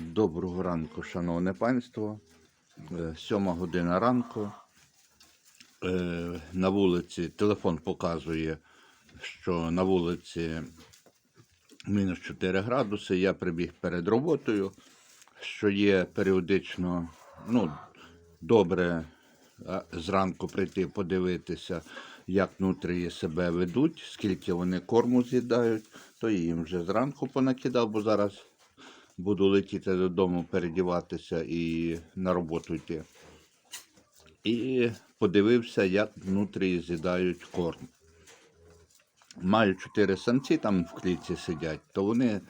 Доброго ранку, шановне панство. Е, Сьома година ранку. Е, На вулиці телефон показує, що на вулиці мінус 4 градуси. Я прибіг перед роботою, що є періодично, ну, добре зранку прийти подивитися, як нутрії себе ведуть, скільки вони корму з'їдають, то їм вже зранку понакидав, бо зараз буду летіти додому, передіватися і на роботу йти. І подивився, як внутрі з'їдають корм. Маю чотири самці там в клітці сидять, то вони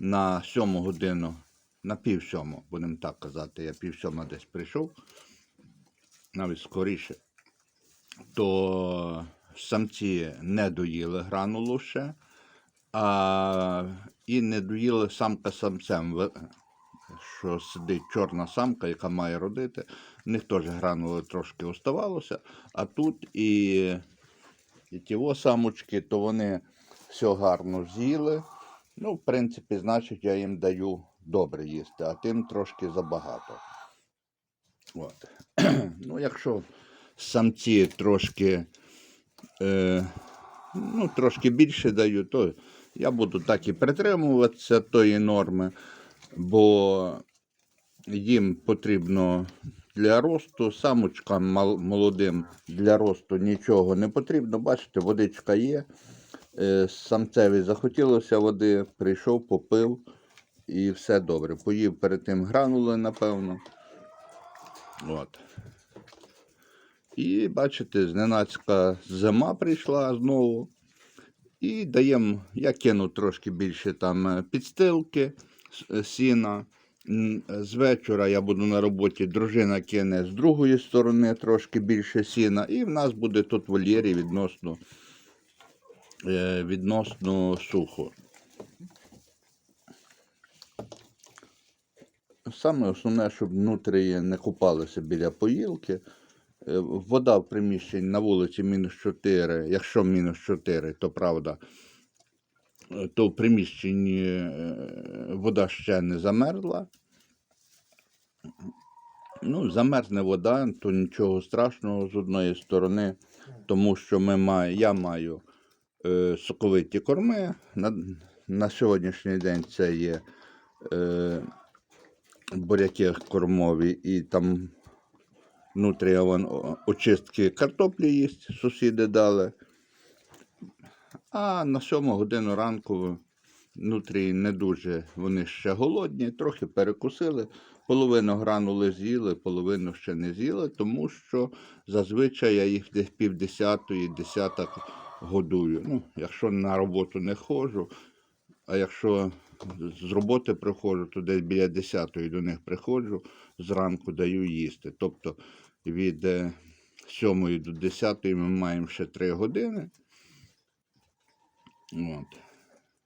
на сьому годину, на пів сьому, будемо так казати, я пів сьома десь прийшов, навіть скоріше, то самці не доїли гранулу ще, а і не доїли самка самцем, що сидить чорна самка, яка має родити. В них теж гранули трошки оставалося, а тут і, і ті о самочки, то вони все гарно з'їли. Ну, в принципі, значить, я їм даю добре їсти, а тим трошки забагато. От. ну, якщо самці трошки, е, ну, трошки більше даю, то я буду так і притримуватися тої норми, бо їм потрібно для росту, самочкам молодим для росту нічого не потрібно. Бачите, водичка є. Е, Самцеві захотілося води, прийшов, попив і все добре. Поїв перед тим гранули, напевно. От. І бачите, зненацька зима прийшла знову. І даємо, я кину трошки більше там е, підстилки, е, сіна. З вечора я буду на роботі, дружина кине з другої сторони трошки більше сіна, і в нас буде тут вольєрі відносно, е, відносно сухо. Саме основне, щоб внутрі не купалися біля поїлки. Е, Вода в приміщенні на вулиці мінус 4, якщо мінус 4, то правда, е, то в приміщенні е, вода ще не замерзла. Ну, замерзне вода, то нічого страшного з одної сторони, тому що ми має, я маю е, соковиті корми. На, на сьогоднішній день це є е, буряки кормові і там внутрі вон, очистки картоплі їсть, сусіди дали. А на сьому годину ранку внутрі не дуже вони ще голодні, трохи перекусили. Половину гранули з'їли, половину ще не з'їли, тому що зазвичай я їх десь півдесятої, десяток годую. Ну, якщо на роботу не ходжу, а якщо з роботи приходжу, то десь біля десятої до них приходжу, зранку даю їсти. Тобто від е, сьомої до десятої ми маємо ще три години. От.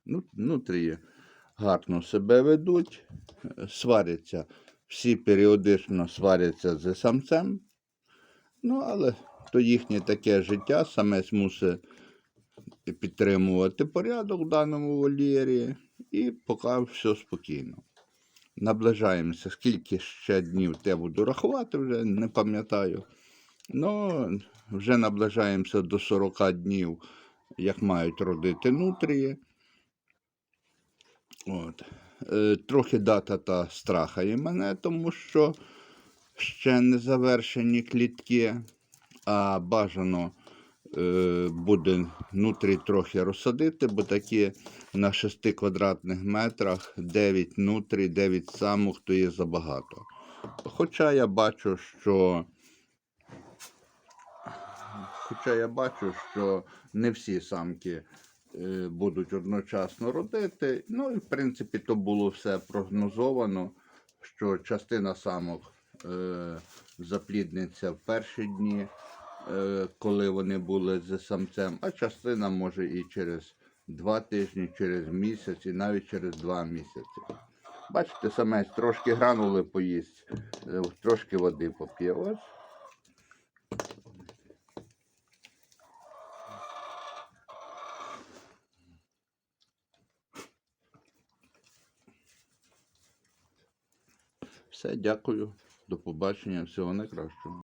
Ну, внутрі гарно себе ведуть, е, сваряться, всі періодично сваряться з самцем. Ну, але то їхнє таке життя, самець мусить підтримувати порядок в даному вольєрі, і поки все спокійно. Наближаємося, скільки ще днів те буду рахувати, вже не пам'ятаю. Ну, вже наближаємося до 40 днів, як мають родити нутрії. От. Е, трохи дата та страхає мене, тому що ще не завершені клітки, а бажано буде внутрі трохи розсадити, бо такі на 6 квадратних метрах 9 нутрі, 9 самок, то є забагато. Хоча я бачу, що Хоча я бачу, що не всі самки е, будуть одночасно родити. Ну і в принципі то було все прогнозовано, що частина самок е, заплідниться в перші дні, е, коли вони були з самцем, а частина може і через два тижні, через місяць, і навіть через два місяці. Бачите, самець трошки гранули поїсть, е, трошки води поп'є. Все, дякую. До побачення. Всього найкращого.